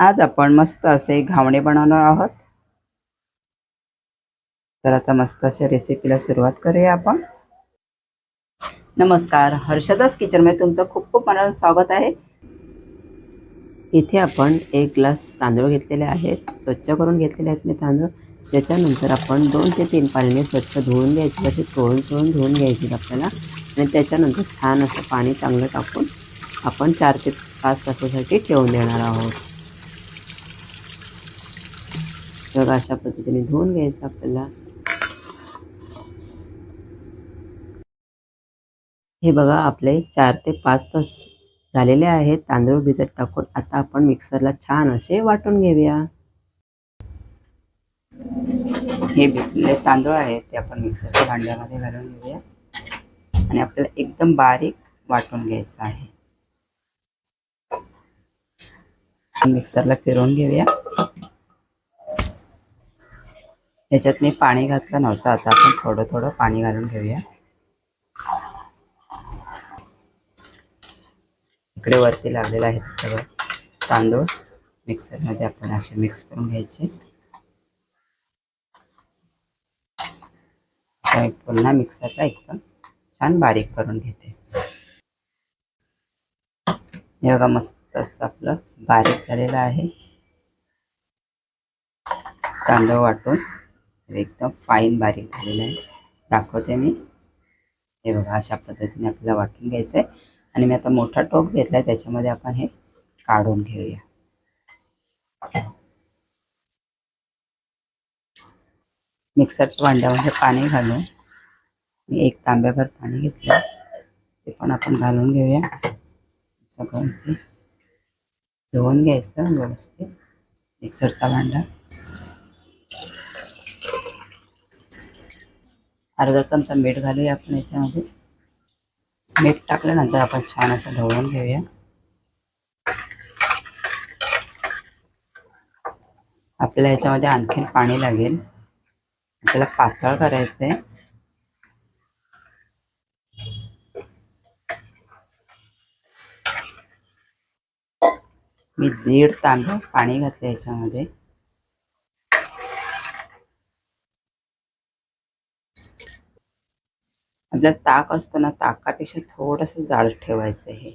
आज आपण मस्त असे घावणे बनवणार आहोत. तर आता मस्त अशा रेसिपीला सुरुवात करूया आपण. नमस्कार हर्षदास किचनमध्ये तुमचं खूप खूप मनापासून स्वागत आहे. इथे आपण एक ग्लास तांदूळ घेतलेले आहेत स्वच्छ करून घेतलेले आहेत मी तांदूळ. त्याच्यानंतर आपण दोन ते तीन पाण्याने स्वच्छ धुवून घ्यायचे असे चोळून चोळून धुवून घ्यायचे आपल्याला. आणि त्याच्यानंतर छान असं पाणी चांगलं टाकून आपण चार ते पाच तासासाठी ठेवून देणार आहोत. तर अशा पद्धतीने धुवून घ्यायचं आपल्याला. हे बघा आपले चार ते पाच तास झालेले आहेत. तांदूळ भिजत टाकून आता आपण मिक्सरला छान असे वाटून घेऊया. हे भिजलेले तांदूळ आहेत ते आपण मिक्सरच्या भांड्यामध्ये घालून घेऊया. आणि आपल्याला एकदम बारीक वाटून घ्यायचं आहे. मिक्सरला फिरवून घेऊया. याच्यात मी पाणी घातलं नव्हतं. आता आपण थोडं थोडं पाणी घालून घेऊया. इकडे वरती लागलेलं आहे सगळं तांदूळ. मिक्सरमध्ये आपण असे मिक्स करून घ्यायचे. पुन्हा मिक्सरला एकदम छान बारीक करून घेते. हे बघा मस्त असं आपलं बारीक झालेलं आहे. तांदूळ वाटून. एकदम फाईन बारीक झालेलं आहे. दाखवते मी. हे बघा अशा पद्धतीने आपल्याला वाटून घ्यायचं आहे आणि मी आता मोठा टोप घेतला आहे त्याच्यामध्ये आपण हे काढून घेऊया. मिक्सरच्या भांड्यामध्ये पाणी घालून मी एक तांब्याभर पाणी घेतलं ते पण आपण घालून घेऊया. सगळं ते धुवून घ्यायचं व्यवस्थित. मिक्सरचा भांडा. अर्धा चमचा मीठ घालूया आपण याच्यामध्ये. मीठ टाकल्यानंतर आपण छान असं ढवळून घेऊया. आपल्या याच्यामध्ये आणखीन पाणी लागेल. आपल्याला पातळ करायचं आहे मी दीड तांदूळ पाणी घातलं याच्यामध्ये. आपला ताक असतो ना ताकापेक्षा थोडंसं जाड ठेवायचं हे.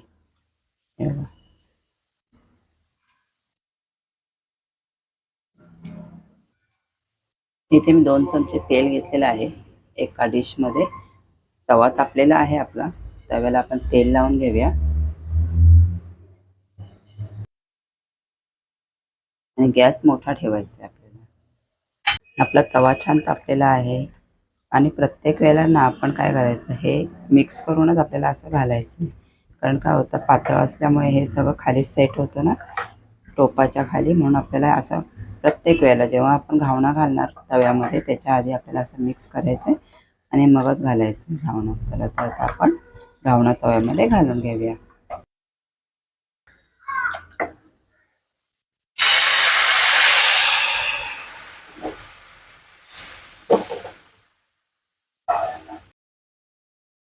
इथे मी दोन चमचे तेल घेतलेलं आहे एका डिशमध्ये. तवा तापलेला आहे आपला. तव्याला आपण तेल लावून घेऊया. आणि गॅस मोठा ठेवायचा आहे आपल्याला. आपला तवा छान तापलेला आहे. आणि प्रत्येक वेळेला ना आपण काय करायचं हे मिक्स करूनच आपल्याला असं घालायचं. कारण काय होतं पातळ असल्यामुळे हे सगळं खाली सेट होतं ना टोपाच्या खाली. म्हणून आपल्याला असं प्रत्येक वेळेला जेव्हा आपण घावणा घालणार तव्यामध्ये त्याच्या आधी आपल्याला असं मिक्स करायचं आणि मगच घालायचं घावणं. चला तर आता आपण घावणा तव्यामध्ये घालून घेऊया.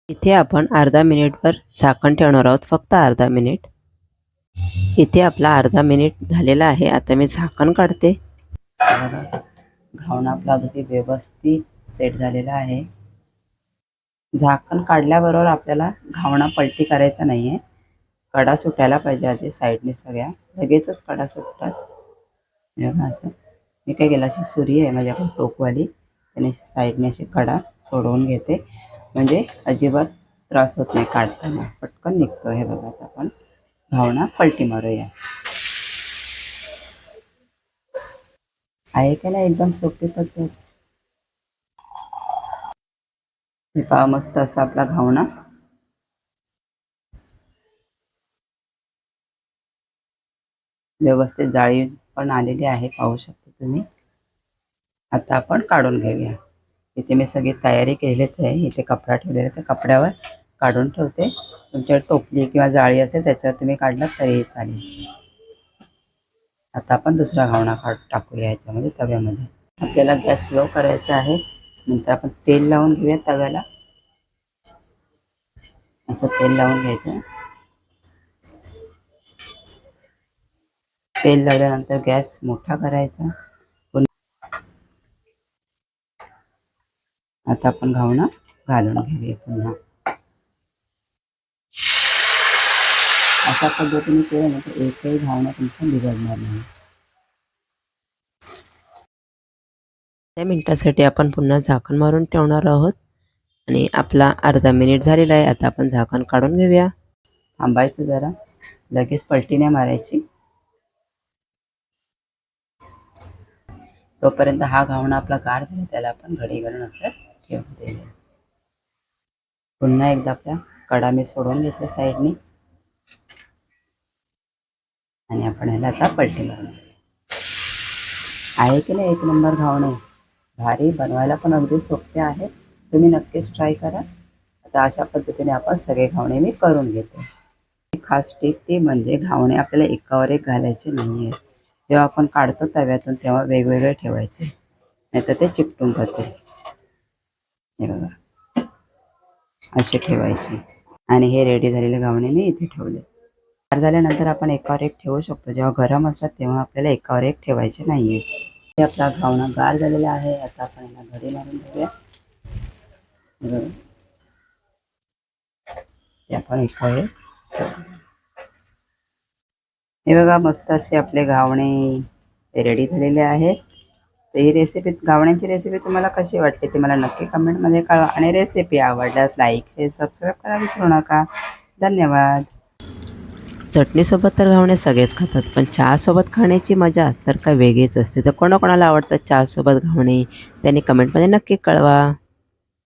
इथे आपण अर्धा मिनिटभर झाकण ठेवणार आहोत. फक्त अर्धा मिनिट. इथे आपला अर्धा मिनिट झालेला आहे. आता मी झाकण काढते. घावणा आपला अगदी व्यवस्थित सेट झालेला आहे. झाकण काढल्याबरोबर आपल्याला घावणा पलटी करायचा नाही आहे कडा सुटायला पाहिजे आधी साईडने सगळ्या. लगेचच कडा सुटतात. बघा असं. मी काय केलं अशी सुरी आहे माझ्याकडे टोकवाली. त्याने साईडने अशी कडा सोडवून घेते. म्हणजे अजिबात त्रास होत नाही काढताना. पटकन निघतो हे बघा आपण. घावणा पलटी मारूया. आहे का नाही एकदम सोपी पद्धत? हे पहा मस्त असा आपला घावणा व्यवस्थित जाळी पण आलेली आहे पाहू शकता तुम्ही. आता आपण काढून घेऊया. इथे मी सगळी तयारी केलेलीच आहे. इथे कपडा ठेवलेला त्या कपड्यावर काढून ठेवते. तुमच्या टोपली किंवा जाळी असेल त्याच्यावर तुम्ही काढला तरीही चालेल. आता आपण दुसरा घावणा काढ टाकूया याच्यामध्ये तव्यामध्ये. आपल्याला गॅस स्लो करायचा आहे. नंतर आपण तेल लावून घेऊया तव्याला. असं तेल लावून घ्यायचं. तेल लावल्यानंतर गॅस मोठा करायचा पुन्हा आता आपण घावणं घालून घेऊया पुन्हा. अशा पद्धतीने केलं ना तर एकही घावणं तुमचं बिघडणार नाही. त्या मिनिटासाठी आपण पुन्हा झाकण मारून ठेवणार आहोत. आणि आपला अर्धा मिनिट झालेला आहे. आता आपण झाकण काढून घेऊया. थांबायचं जरा. लगेच पलटी नाही मारायची. तोपर्यंत हा घावणा आपला गार झाला त्याला आपण घडी घालून असं ठेवून दिले. पुन्हा एकदा आपल्या कडा मी सोडून घेतल्या साईडनी. आणि आपण ह्याला आता पलटी मारून आहे की नाही एक नंबर घावणे? भारी बनवायला पण अगदी सोपे आहेत तुम्ही नक्कीच ट्राय करा. आता अशा पद्धतीने आपण सगळे घावणे मी करून घेतो. खास टीप ती म्हणजे घावणे आपल्याला एकावर एक घालायचे नाही आहे जेव्हा आपण काढतो तव्यातून तेव्हा वेगवेगळे ठेवायचे. नाहीतर ते चिकटून जाते. हे बघा असे ठेवायचे. आणि हे रेडी झालेले गावणे मी इथे ठेवले. गार झाल्यानंतर आपण एकावर एक ठेवू शकतो. जेव्हा गरम असतात तेव्हा आपल्याला एकावर एक ठेवायचे नाही आहे हे आपला गावणा गार झालेला आहे. आता आपण याला घडी मारून घेऊया. हे आपण एकावर हे बघा मस्त असे आपले गावणे रेडी झालेले आहेत. तर ही रेसिपी घावण्याची रेसिपी तुम्हाला कशी वाटते ते मला नक्की कमेंटमध्ये कळवा. आणि रेसिपी आवडल्यास लाईक शेअर सबस्क्राईब करा विसरू नका. धन्यवाद. चटणीसोबत तर घावणे सगळेच खातात पण चहासोबत खाण्याची मजा तर काय वेगळीच असते. तर कोणाकोणाला आवडतं चहासोबत घावणे त्यांनी कमेंटमध्ये नक्की कळवा.